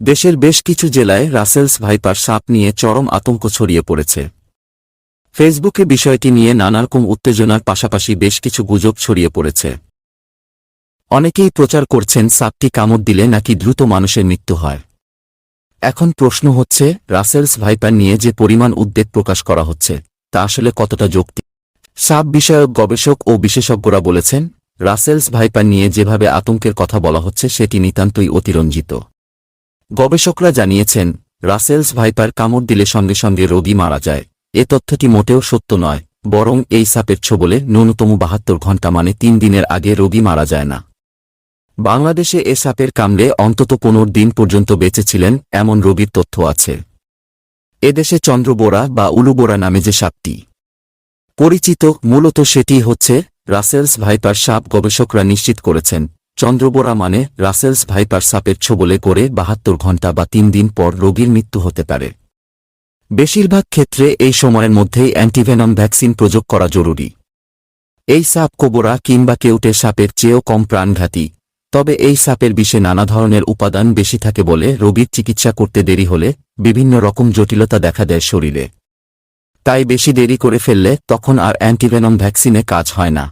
দেশের বেশ কিছু জেলায় রাসেলস ভাইপার সাপ নিয়ে চরম আতঙ্ক ছড়িয়ে পড়েছে। ফেসবুকে বিষয়টি নিয়ে নানারকম উত্তেজনার পাশাপাশি বেশ কিছু গুজব ছড়িয়ে পড়েছে। অনেকেই প্রচার করছেন, সাপটি কামড় দিলে নাকি দ্রুত মানুষের মৃত্যু হয়। এখন প্রশ্ন হচ্ছে, রাসেলস ভাইপার নিয়ে যে পরিমাণ উদ্বেগ প্রকাশ করা হচ্ছে, তা আসলে কতটা যৌক্তিক? সাপ বিষয়ক গবেষক ও বিশেষজ্ঞরা বলেছেন, রাসেলস ভাইপার নিয়ে যেভাবে আতঙ্কের কথা বলা হচ্ছে, সেটি নিতান্তই অতিরঞ্জিত। গবেষকরা জানিয়েছেন, রাসেলস ভাইপার কামড় দিলে সঙ্গে সঙ্গে রোগী মারা যায়। এ তথ্যটি মোটেও সত্য নয়, বরং এই সাপের ছোবলে ন্যূনতম বাহাত্তর ঘণ্টা মানে তিন দিনের আগে রোগী মারা যায় না। বাংলাদেশে এ সাপের কামড়ে অন্তত পনেরো দিন পর্যন্ত বেঁচেছিলেন এমন রোগীর তথ্য আছে। এদেশে চন্দ্রবোরা বা উলুবোরা নামে যে সাপটি। পরিচিত মূলত সেটি হচ্ছে রাসেলস ভাইপার সাপ গবেষকরা নিশ্চিত করেছেন। চন্দ্রবোরা মানে রাসেলস ভাইপার সাপের ছোবলে করে বাহাত্তর ঘণ্টা বা তিন দিন পর রোগীর মৃত্যু হতে পারে। বেশিরভাগ ক্ষেত্রে এই সময়ের মধ্যেই অ্যান্টিভেনম ভ্যাকসিন প্রযোগ করা জরুরি। এই সাপ কোবোরা কিংবা কেউটে সাপের চেয়েও কম প্রাণঘাতী। তবে এই সাপের বিষে নানা ধরনের উপাদান বেশি থাকে বলে রোগীর চিকিৎসা করতে দেরি হলে বিভিন্ন রকম জটিলতা দেখা দেয় শরীরে। তাই বেশি দেরি করে ফেললে তখন আর অ্যান্টিভেনম ভ্যাকসিনে কাজ হয় না।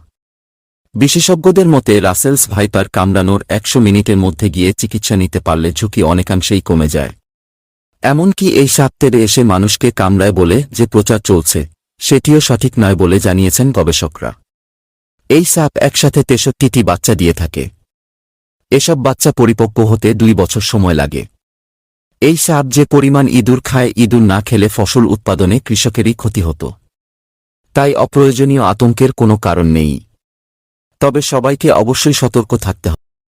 বিশেষজ্ঞদের মতে, রাসেলস ভাইপার কামড়ানোর একশো মিনিটের মধ্যে গিয়ে চিকিৎসা নিতে পারলে ঝুঁকি অনেকাংশেই কমে যায়। এমনকি এই সাপ তেড়ে এসে মানুষকে কামড়ায় বলে যে প্রচার চলছে, সেটিও সঠিক নয় বলে জানিয়েছেন গবেষকরা। এই সাপ একসাথে তেষট্টিটি বাচ্চা দিয়ে থাকে। এসব বাচ্চা পরিপক্ব হতে দুই বছর সময় লাগে। এই সাপ যে পরিমাণ ইঁদুর খায়, ইঁদুর না খেলে ফসল উৎপাদনে কৃষকেরই ক্ষতি হতো। তাই অপ্রয়োজনীয় আতঙ্কের কোনো কারণ নেই। তবে সবাইকে অবশ্যই সতর্ক থাকতে হবে।